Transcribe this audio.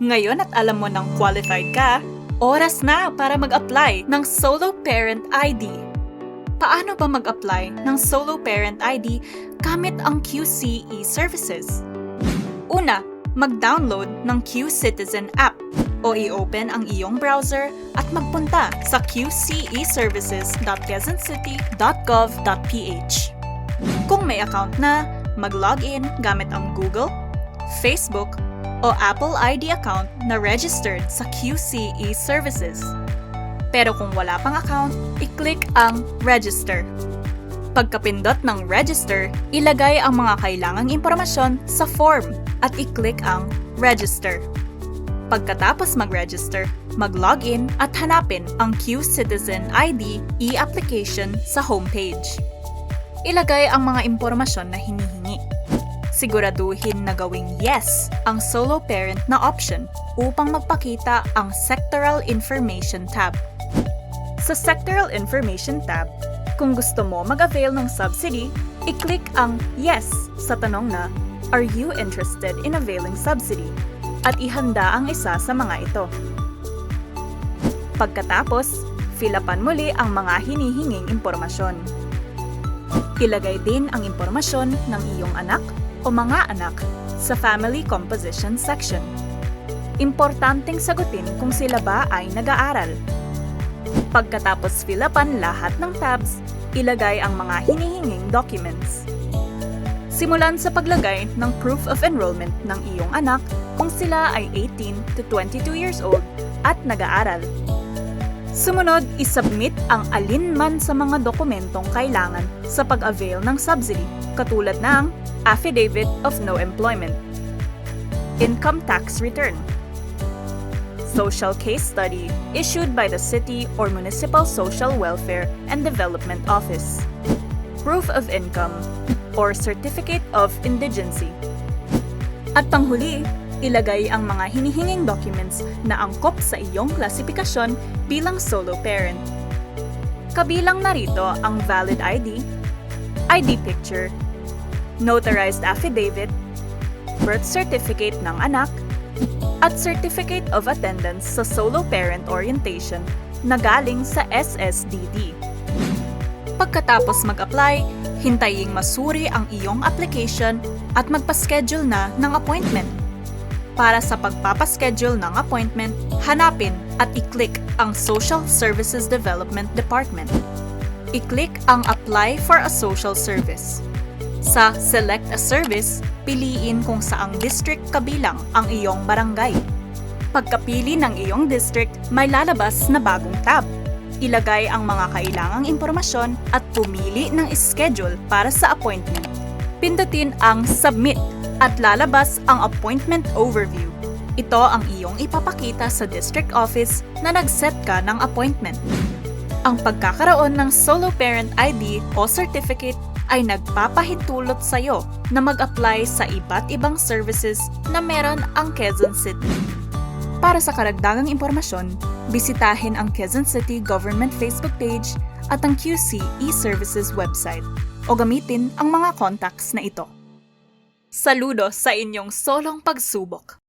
Ngayon at alam mo ng qualified ka, oras na para mag-apply ng Solo Parent ID. Paano ba mag-apply ng Solo Parent ID gamit ang QC e-services? Una, mag-download ng Q-Citizen app o i-open ang iyong browser at magpunta sa qceservices.quezoncity.gov.ph. Kung may account na, mag-login gamit ang Google, Facebook, o Apple ID account na registered sa QC e-services. Pero kung wala pang account, i-click ang Register. Pagkapindot ng Register, ilagay ang mga kailangang impormasyon sa form at i-click ang Register. Pagkatapos mag-register, mag-login at hanapin ang Q-Citizen ID e-application sa homepage. Ilagay ang mga impormasyon na hinihingi. Siguraduhin na gawing yes ang solo parent na option upang magpakita ang Sectoral Information tab. Sa Sectoral Information tab, kung gusto mo mag-avail ng subsidy, i-click ang Yes sa tanong na Are you interested in availing subsidy? at ihanda ang isa sa mga ito. Pagkatapos, filapan muli ang mga hinihinging impormasyon. Ilagay din ang impormasyon ng iyong anak o mga anak sa Family Composition section. Importanteng sagutin kung sila ba ay nag-aaral. Pagkatapos filapan lahat ng tabs, ilagay ang mga hinihinging documents. Simulan sa paglagay ng proof of enrollment ng iyong anak kung sila ay 18 to 22 years old at nag-aaral. Sumunod, isubmit ang alinman sa mga dokumentong kailangan sa pag-avail ng subsidy, katulad ng Affidavit of No Employment, Income Tax Return, Social Case Study issued by the City or Municipal Social Welfare and Development Office, Proof of Income, or Certificate of Indigency. At panghuli, ilagay ang mga hinihinging documents na angkop sa iyong klasifikasyon bilang solo parent. Kabilang narito ang valid ID, ID picture, notarized affidavit, birth certificate ng anak, at certificate of attendance sa solo parent orientation na galing sa SSDD. Pagkatapos mag-apply, hintayin masuri ang iyong application at magpa-schedule na ng appointment. Para sa pagpapaschedule ng appointment, hanapin at i-click ang Social Services Development Department. I-click ang Apply for a Social Service. Sa Select a Service, piliin kung saang district kabilang ang iyong barangay. Pagkapili ng iyong district, may lalabas na bagong tab. Ilagay ang mga kailangang impormasyon at pumili ng schedule para sa appointment. Pindutin ang Submit at lalabas ang Appointment Overview. Ito ang iyong ipapakita sa district office na nag-set ka ng appointment. Ang pagkakaroon ng Solo Parent ID o certificate ay nagpapahintulot sa iyo na mag-apply sa iba't ibang services na meron ang Quezon City. Para sa karagdagang impormasyon, bisitahin ang Quezon City Government Facebook page at ang QC e-services website o gamitin ang mga contacts na ito. Saludo sa inyong solong pagsubok!